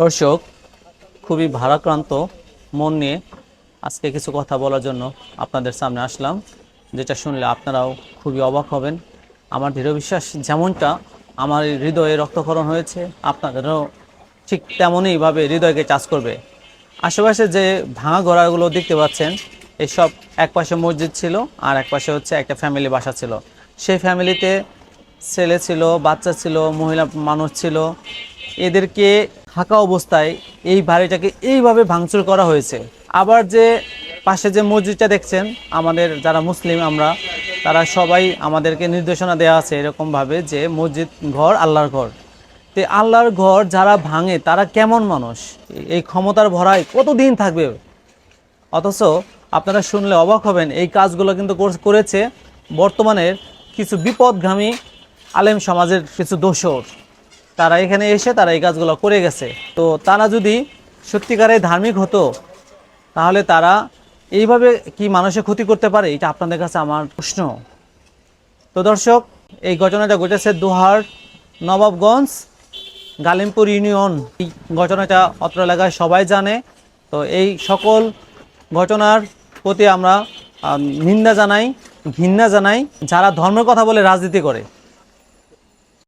দর্শক, খুবই ভারাক্রান্ত মন নিয়ে আজকে কিছু কথা বলার জন্য আপনাদের সামনে আসলাম, যেটা শুনলে আপনারাও খুবই অবাক হবেন। আমার দৃঢ় বিশ্বাস, যেমনটা আমার হৃদয়ে রক্তক্ষরণ হয়েছে, আপনাদেরও ঠিক তেমনইভাবে হৃদয়কে চাষ করবে। আশেপাশে যে ভাঙা ঘোড়াগুলো দেখতে পাচ্ছেন, এসব এক পাশে মসজিদ ছিল, আর এক পাশে হচ্ছে একটা ফ্যামিলি বাসা ছিল। সেই ফ্যামিলিতে ছেলে ছিল, বাচ্চা ছিল, মহিলা মানুষ ছিল। এদেরকে থাকা অবস্থায় এই বাড়িটাকে এইভাবে ভাঙচুর করা হয়েছে। আবার যে পাশে যে মসজিদটা দেখছেন, আমাদের যারা মুসলিম আমরা, তারা সবাই আমাদেরকে নির্দেশনা দেওয়া আছে এরকমভাবে যে মসজিদ ঘর আল্লাহর ঘর। তো আল্লাহর ঘর যারা ভাঙে, তারা কেমন মানুষ? এই ক্ষমতার ভরায় কতদিন থাকবে? অথচ আপনারা শুনলে অবাক হবেন, এই কাজগুলো কিন্তু কোর- করেছে বর্তমানের কিছু বিপদগামী আলেম সমাজের কিছু দোষর। তারা এখানে এসে তারা এই কাজগুলো করে গেছে। তো তারা যদি সত্যিকারে ধার্মিক হতো, তাহলে তারা এইভাবে কি মানুষের ক্ষতি করতে পারে? এটা আপনাদের কাছে আমার প্রশ্ন। তো দর্শক, এই ঘটনাটা ঘটেছে দোহার, নবাবগঞ্জ, গালিমপুর ইউনিয়ন। এই ঘটনাটা অত্র এলাকায় সবাই জানে। তো এই সকল ঘটনার প্রতি আমরা নিন্দা জানাই, ঘৃণা জানাই। যারা ধর্মের কথা বলে রাজনীতি করে